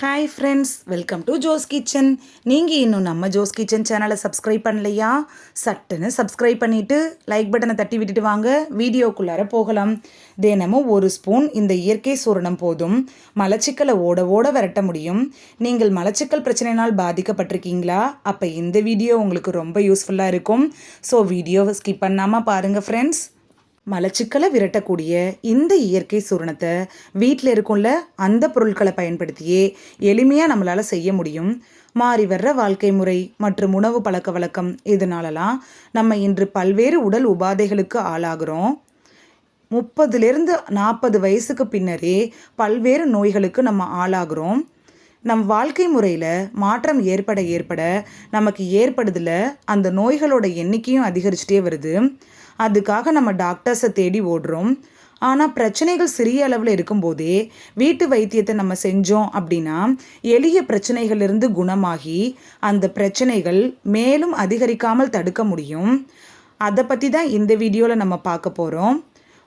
Hi friends welcome to Jo's kitchen நீங்கள் இன்னும் நம்ம ஜோஸ் கிச்சன் சேனலை சப்ஸ்கிரைப் பண்ணலையா? சட்டுன்னு சப்ஸ்கிரைப் பண்ணிவிட்டு லைக் பட்டனை தட்டி விட்டுட்டு வாங்க. வீடியோக்குள்ளார போகலாம். தினமும் ஒரு ஸ்பூன் இந்த இயற்கை சூரணம் போதும். மலச்சிக்கலை ஓட ஓட விரட்ட முடியும். நீங்கள் மலச்சிக்கல் பிரச்சனையினால் பாதிக்கப்பட்டிருக்கீங்களா? அப்போ இந்த வீடியோ உங்களுக்கு ரொம்ப யூஸ்ஃபுல்லாக இருக்கும். ஸோ வீடியோவை ஸ்கிப் பண்ணாமல் பாருங்கள் ஃப்ரெண்ட்ஸ் மலச்சிக்கலை விரட்டக்கூடிய இந்த இயற்கை சூரணத்தை வீட்டில் இருக்கும்ல அந்த பொருட்களை பயன்படுத்தியே எளிமையாக நம்மளால் செய்ய முடியும். மாறி வர்ற வாழ்க்கை முறை மற்றும் உணவு பழக்க வழக்கம் இதனாலலாம் நம்ம இன்று பல்வேறு உடல் உபாதைகளுக்கு ஆளாகிறோம். முப்பதுலேருந்து நாற்பது வயசுக்கு பின்னரே பல்வேறு நோய்களுக்கு நம்ம ஆளாகிறோம். நம் வாழ்க்கை முறையில் மாற்றம் ஏற்பட ஏற்பட நமக்கு ஏற்படுதில் அந்த நோய்களோட எண்ணிக்கையும் அதிகரிச்சுட்டே வருது. அதுக்காக நம்ம டாக்டர்ஸை தேடி ஓடுறோம். ஆனால் பிரச்சனைகள் சிறிய அளவில் இருக்கும்போதே வீட்டு வைத்தியத்தை நம்ம செஞ்சோம் அப்படின்னா எளிய பிரச்சனைகளிலிருந்து குணமாகி அந்த பிரச்சனைகள் மேலும் அதிகரிக்காமல் தடுக்க முடியும். அதை பற்றி தான் இந்த வீடியோவில் நம்ம பார்க்க போகிறோம்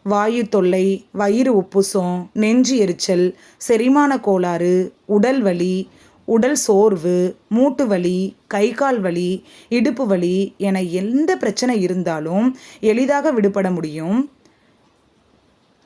வாயு தொல்லை வயிறு உப்புசம் நெஞ்சு எரிச்சல் செரிமான கோளாறு உடல் வலி உடல் சோர்வு மூட்டு வலி கை கால் வலி இடுப்பு வலி என எந்த பிரச்சனை இருந்தாலும் எளிதாக விடுபட முடியும்.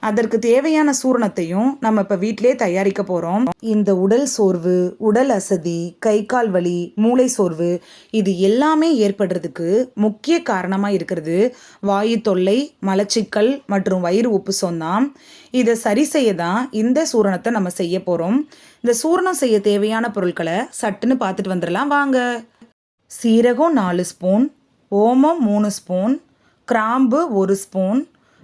அதற்கு தேவையான சூரணத்தையும் நம்ம இப்போ வீட்டிலே தயாரிக்க போகிறோம் இந்த உடல் சோர்வு உடல் அசதி கை கால் வலி மூளை சோர்வு இது எல்லாமே ஏற்படுறதுக்கு முக்கிய காரணமாக இருக்கிறது. வாயு தொல்லை மலச்சிக்கல் மற்றும் வயிறு உப்புசம் தான். இதை சரி செய்ய தான் இந்த சூரணத்தை நம்ம செய்ய போகிறோம் இந்த சூரணம் செய்ய தேவையான பொருட்களை சட்டுன்னு பார்த்துட்டு வந்துடலாம். வாங்க. சீரகம் நாலு ஸ்பூன் ஓமம் மூணு ஸ்பூன் கிராம்பு ஒரு ஸ்பூன்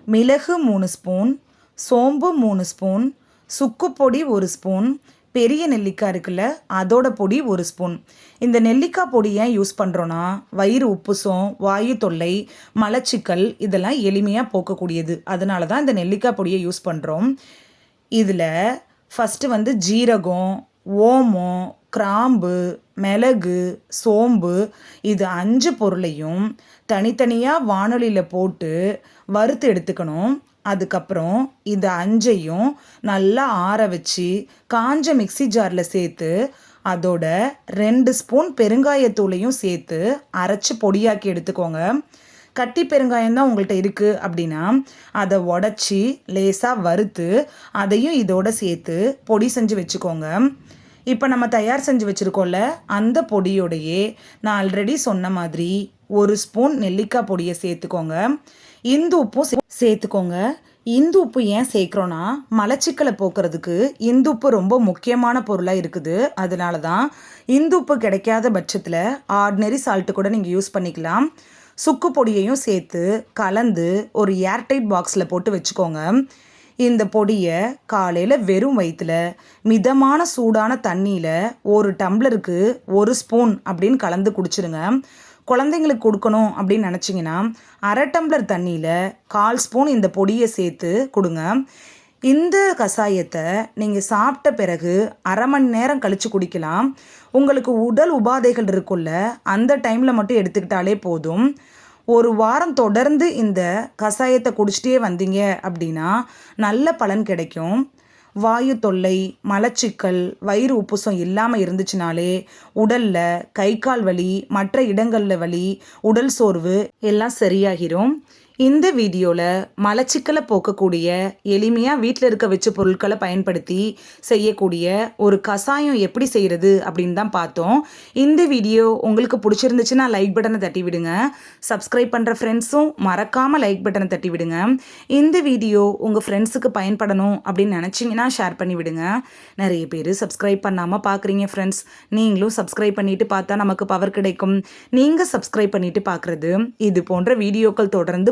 மிளகு மூணு ஸ்பூன் சோம்பு மூணு ஸ்பூன் சுக்கு பொடி ஒரு ஸ்பூன் பெரிய நெல்லிக்காய் இருக்குல்ல அதோட பொடி ஒரு ஸ்பூன். இந்த நெல்லிக்காய் பொடி ஏன் யூஸ் பண்ணுறோன்னா வயிறு உப்புசம் வாயு தொல்லை மலச்சிக்கல் இதெல்லாம் எளிமையாக போக்கக்கூடியது. அதனால தான் இந்த நெல்லிக்காய் பொடியை யூஸ் பண்ணுறோம் இதில் ஃபஸ்ட்டு வந்து ஜீரகம் ஓமம் கிராம்பு மிளகு சோம்பு இது அஞ்சு பொருளையும் தனித்தனியாக வானொலியில் போட்டு வறுத்து எடுத்துக்கணும். அதுக்கப்புறம் இந்த அஞ்சையும் நல்லா ஆற வச்சு காஞ்ச மிக்சி ஜாரில் சேர்த்து அதோட ரெண்டு ஸ்பூன் பெருங்காயத்தூளையும் சேர்த்து அரைச்சி பொடியாக்கி எடுத்துக்கோங்க. கட்டி பெருங்காயம் தான் உங்கள்கிட்ட இருக்குது அப்படின்னா அதை உடச்சி லேசாக வறுத்து அதையும் இதோட சேர்த்து பொடி செஞ்சு வச்சுக்கோங்க. இப்போ நம்ம தயார் செஞ்சு வச்சுருக்கோம்ல அந்த பொடியோடையே நான் ஆல்ரெடி சொன்ன மாதிரி ஒரு ஸ்பூன் நெல்லிக்காய் பொடியை சேர்த்துக்கோங்க. இந்து உப்பும் சேர்த்துக்கோங்க. இந்து உப்பு ஏன் சேர்க்குறோன்னா மலச்சிக்கலை போக்குறதுக்கு இந்து உப்பு ரொம்ப முக்கியமான பொருளாக இருக்குது. அதனால தான் இந்து உப்பு கிடைக்காத பட்சத்தில் ஆர்டினரி சால்ட்டு கூட நீங்கள் யூஸ் பண்ணிக்கலாம். சுக்கு பொடியையும் சேர்த்து கலந்து ஒரு ஏர்டைட் பாக்ஸில் போட்டு வச்சுக்கோங்க. இந்த பொடியை காலையில் வெறும் வயிற்றில் மிதமான சூடான தண்ணியில் ஒரு டம்ளருக்கு ஒரு ஸ்பூன் அப்படின்னு கலந்து குடிச்சிருங்க. குழந்தைங்களுக்கு கொடுக்கணும் அப்படின்னு நினச்சிங்கன்னா அரை டம்ளர் தண்ணியில் கால் ஸ்பூன் இந்த பொடியை சேர்த்து கொடுங்க. இந்த கஷாயத்தை நீங்கள் சாப்பிட்ட பிறகு அரை மணி நேரம் கழித்து குடிக்கலாம். உங்களுக்கு உடல் உபாதைகள் இருக்குல்ல அந்த டைமில் மட்டும் எடுத்துக்கிட்டாலே போதும். ஒரு வாரம் தொடர்ந்து இந்த கஷாயத்தை குடிச்சிட்டே வந்தீங்க அப்படின்னா நல்ல பலன் கிடைக்கும். வாயு தொல்லை மலச்சிக்கல் வயிறு உப்புசம் இல்லாமல் இருந்துச்சுனாலே உடலில் கை கால் வலி மற்ற இடங்களில் வலி உடல் சோர்வு எல்லாம் சரியாகிரும். இந்த வீடியோவில் மலச்சிக்கலை போக்கக்கூடிய எளிமையாக வீட்டில் இருக்க வச்ச பொருட்களை பயன்படுத்தி செய்யக்கூடிய ஒரு கஷாயம் எப்படி செய்கிறது அப்படின்னு தான் பார்த்தோம். இந்த வீடியோ உங்களுக்கு பிடிச்சிருந்துச்சுன்னா லைக் பட்டனை தட்டி விடுங்க. சப்ஸ்கிரைப் பண்ணுற ஃப்ரெண்ட்ஸும் மறக்காமல் லைக் பட்டனை தட்டி விடுங்க. இந்த வீடியோ உங்கள் ஃப்ரெண்ட்ஸுக்கு பயன்படணும் அப்படின்னு நினச்சிங்கன்னா ஷேர் பண்ணி விடுங்க. நிறைய பேர் சப்ஸ்கிரைப் பண்ணாமல் பார்க்குறீங்க ஃப்ரெண்ட்ஸ் நீங்களும் சப்ஸ்கிரைப் பண்ணிவிட்டு பார்த்தா நமக்கு பவர் கிடைக்கும். நீங்கள் சப்ஸ்கிரைப் பண்ணிவிட்டு பார்க்குறது இது போன்ற வீடியோக்கள் தொடர்ந்து